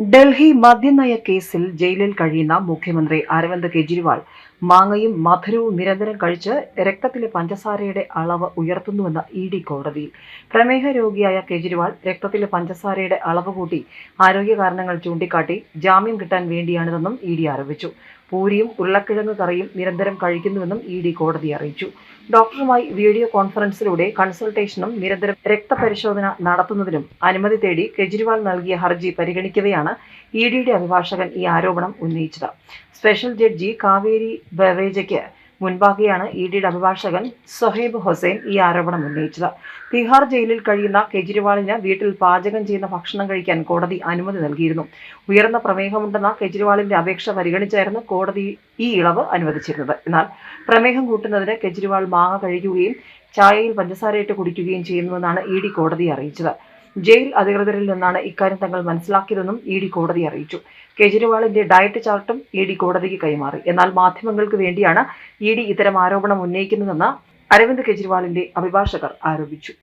ഡൽഹി മദ്യനയ കേസിൽ ജയിലിൽ കഴിയുന്ന മുഖ്യമന്ത്രി അരവിന്ദ് കെജ്രിവാൾ മാങ്ങയും മധുരവും നിരന്തരം കഴിച്ച് രക്തത്തിലെ പഞ്ചസാരയുടെ അളവ് ഉയർത്തുന്നുവെന്ന് ഇ ഡി കോടതിയിൽ പ്രമേഹ രോഗിയായ കെജ്രിവാൾ രക്തത്തിലെ പഞ്ചസാരയുടെ അളവ് കൂട്ടി ആരോഗ്യ കാരണങ്ങൾ ചൂണ്ടിക്കാട്ടി ജാമ്യം കിട്ടാൻ വേണ്ടിയാണിതെന്നും ഇ ഡി ആരോപിച്ചു. പൂരിയും ഉരുളക്കിഴങ്ങ് കറിയും നിരന്തരം കഴിക്കുന്നുവെന്നും ഇ ഡി കോടതി അറിയിച്ചു. ഡോക്ടറുമായി വീഡിയോ കോൺഫറൻസിലൂടെ കൺസൾട്ടേഷനും നിരന്തരം രക്തപരിശോധന നടത്തുന്നതിനും അനുമതി തേടി കെജ്രിവാൾ നൽകിയ ഹർജി പരിഗണിക്കവെയാണ് ഇ ഡിയുടെ അഭിഭാഷകൻ ഈ ആരോപണം ഉന്നയിച്ചത്. സ്പെഷ്യൽ ജഡ്ജി കാവേരി ബവേജയ്ക്ക് മുൻപാകെയാണ് ഇ ഡിയുടെ അഭിഭാഷകൻ സൊഹൈബ് ഹുസൈൻ ഈ ആരോപണം ഉന്നയിച്ചത്. തിഹാർ ജയിലിൽ കഴിയുന്ന കെജ്രിവാളിന് വീട്ടിൽ പാചകം ചെയ്യുന്ന ഭക്ഷണം കഴിക്കാൻ കോടതി അനുമതി നൽകിയിരുന്നു. ഉയർന്ന പ്രമേഹമുണ്ടെന്ന കെജ്രിവാളിന്റെ അപേക്ഷ പരിഗണിച്ചായിരുന്നു കോടതി ഈ ഇളവ് അനുവദിച്ചിരുന്നത്. എന്നാൽ പ്രമേഹം കൂട്ടുന്നതിന് കെജ്രിവാൾ മാങ്ങ കഴിക്കുകയും ചായയിൽ പഞ്ചസാരയിട്ട് കുടിക്കുകയും ചെയ്യുന്നുവെന്നാണ് ഇ ഡി കോടതിയെ അറിയിച്ചത്. ജയിൽ അധികൃതരിൽ നിന്നാണ് ഇക്കാര്യം തങ്ങൾ മനസ്സിലാക്കിയതെന്നും ഇ ഡി കോടതി അറിയിച്ചു. കെജ്രിവാളിന്റെ ഡയറ്റ് ചാർട്ടും ഇ ഡി കോടതിക്ക് കൈമാറി. എന്നാൽ മാധ്യമങ്ങൾക്ക് വേണ്ടിയാണ് ഇ ഡി ഇത്തരം ആരോപണം ഉന്നയിക്കുന്നതെന്ന് അരവിന്ദ് കെജ്രിവാളിന്റെ അഭിഭാഷകർ ആരോപിച്ചു.